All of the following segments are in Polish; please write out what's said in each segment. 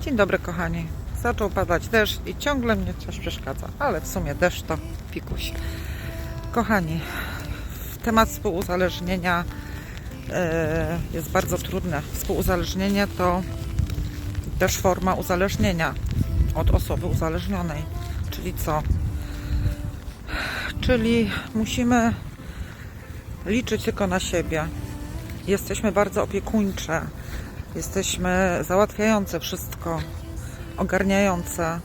Dzień dobry kochani. Zaczął padać deszcz i ciągle mnie coś przeszkadza, ale w sumie deszcz to pikuś. Kochani, temat współuzależnienia e, jest bardzo trudny. Współuzależnienie to też forma uzależnienia od osoby uzależnionej. Czyli co? Czyli musimy liczyć tylko na siebie. Jesteśmy bardzo opiekuńcze. Jesteśmy załatwiające wszystko, ogarniające.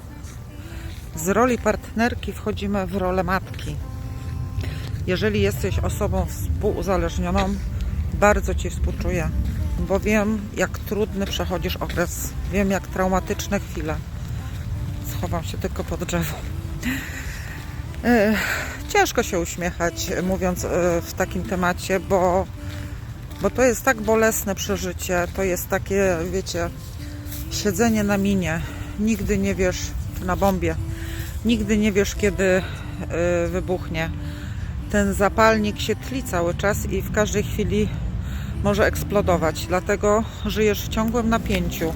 Z roli partnerki wchodzimy w rolę matki. Jeżeli jesteś osobą współuzależnioną, bardzo Ci współczuję, bo wiem, jak trudny przechodzisz okres. Wiem, jak traumatyczne chwile. Schowam się tylko pod drzewo. E, Ciężko się uśmiechać, mówiąc e, w takim temacie, bo, bo to jest tak bolesne przeżycie. To jest takie, wiecie, siedzenie na minie. Nigdy nie wiesz, na bombie. Nigdy nie wiesz, kiedy e, wybuchnie. Ten zapalnik się tli cały czas i w każdej chwili może eksplodować. Dlatego żyjesz w ciągłym napięciu,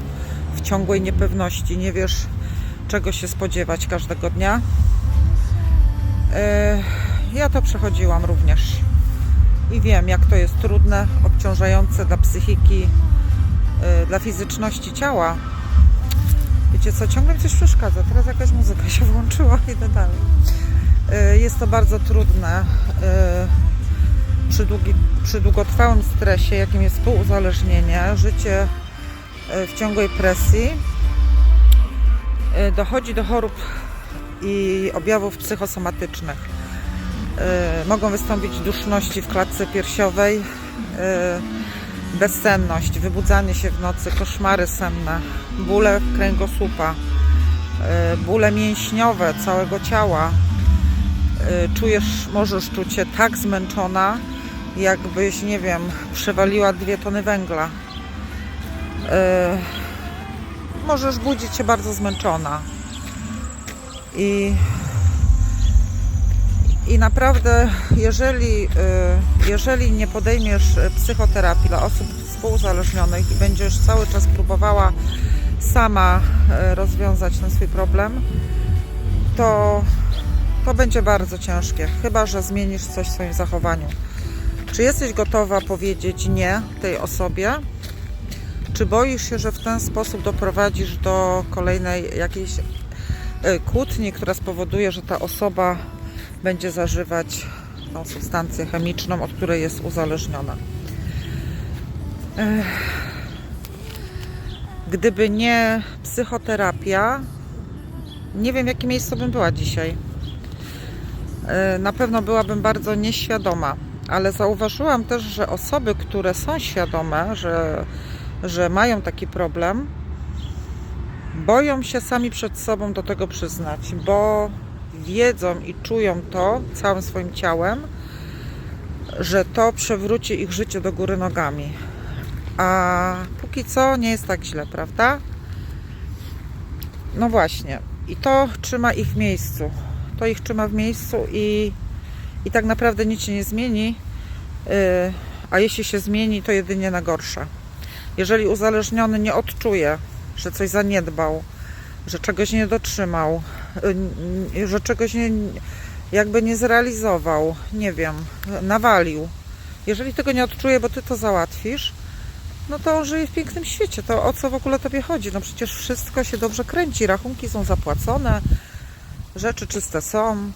w ciągłej niepewności. Nie wiesz, czego się spodziewać każdego dnia. E, Ja to przechodziłam również i wiem, jak to jest trudne, obciążające dla psychiki, e, dla fizyczności ciała. Wiecie co, ciągle mi coś przeszkadza. Teraz jakaś muzyka się włączyła, idę dalej. E, Jest to bardzo trudne e, przy, długi, przy długotrwałym stresie, jakim jest współuzależnienie, życie w ciągłej presji. Dochodzi do chorób i objawów psychosomatycznych. E, Mogą wystąpić duszności w klatce piersiowej, e, bezsenność, wybudzanie się w nocy, koszmary senne, bóle kręgosłupa, e, bóle mięśniowe całego ciała. Czujesz, możesz czuć się tak zmęczona, jakbyś, nie wiem, przewaliła dwie tony węgla. Możesz budzić się bardzo zmęczona. I, I naprawdę, jeżeli, y, jeżeli nie podejmiesz y, psychoterapii dla osób współuzależnionych i będziesz cały czas próbowała sama y, rozwiązać ten swój problem, to, to będzie bardzo ciężkie, chyba że zmienisz coś w swoim zachowaniu. Czy jesteś gotowa powiedzieć nie tej osobie? Czy boisz się, że w ten sposób doprowadzisz do kolejnej jakiejś kłótni, która spowoduje, że ta osoba będzie zażywać tą substancję chemiczną, od której jest uzależniona. Gdyby nie psychoterapia, nie wiem, w jakim miejscu bym była dzisiaj. Na pewno byłabym bardzo nieświadoma, ale zauważyłam też, że osoby, które są świadome, że, że mają taki problem, boją się sami przed sobą do tego przyznać, bo wiedzą i czują to całym swoim ciałem, że to przewróci ich życie do góry nogami. A póki co nie jest tak źle, prawda? No właśnie. I to trzyma ich w miejscu. To ich trzyma w miejscu i, i tak naprawdę nic się nie zmieni. Yy, a jeśli się zmieni, to jedynie na gorsze. Jeżeli uzależniony nie odczuje, że coś zaniedbał, że czegoś nie dotrzymał, y, że czegoś nie, jakby nie zrealizował, nie wiem, nawalił. Jeżeli tego nie odczuje, bo ty to załatwisz, no to on żyje w pięknym świecie. To o co w ogóle tobie chodzi? No przecież wszystko się dobrze kręci, rachunki są zapłacone, rzeczy czyste są,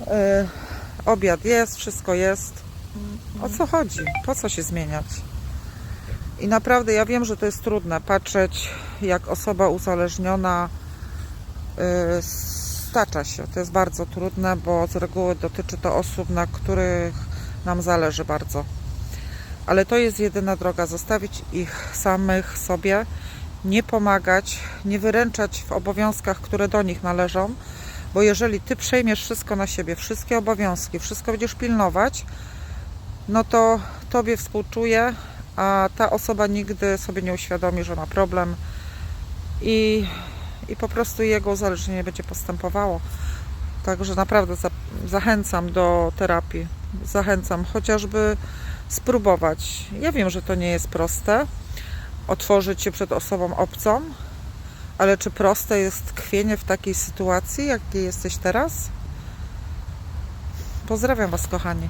y, obiad jest, wszystko jest. O co chodzi? Po co się zmieniać? I naprawdę ja wiem, że to jest trudne patrzeć, jak osoba uzależniona yy, stacza się. To jest bardzo trudne, bo z reguły dotyczy to osób, na których nam zależy bardzo. Ale to jest jedyna droga zostawić ich samych sobie, nie pomagać, nie wyręczać w obowiązkach, które do nich należą, bo jeżeli ty przejmiesz wszystko na siebie, wszystkie obowiązki, wszystko będziesz pilnować, no to tobie współczuję, a ta osoba nigdy sobie nie uświadomi, że ma problem i, i po prostu jego uzależnienie będzie postępowało. Także naprawdę za, zachęcam do terapii. Zachęcam chociażby spróbować. Ja wiem, że to nie jest proste, otworzyć się przed osobą obcą, ale czy proste jest tkwienie w takiej sytuacji, jakiej jesteś teraz? Pozdrawiam Was, kochani.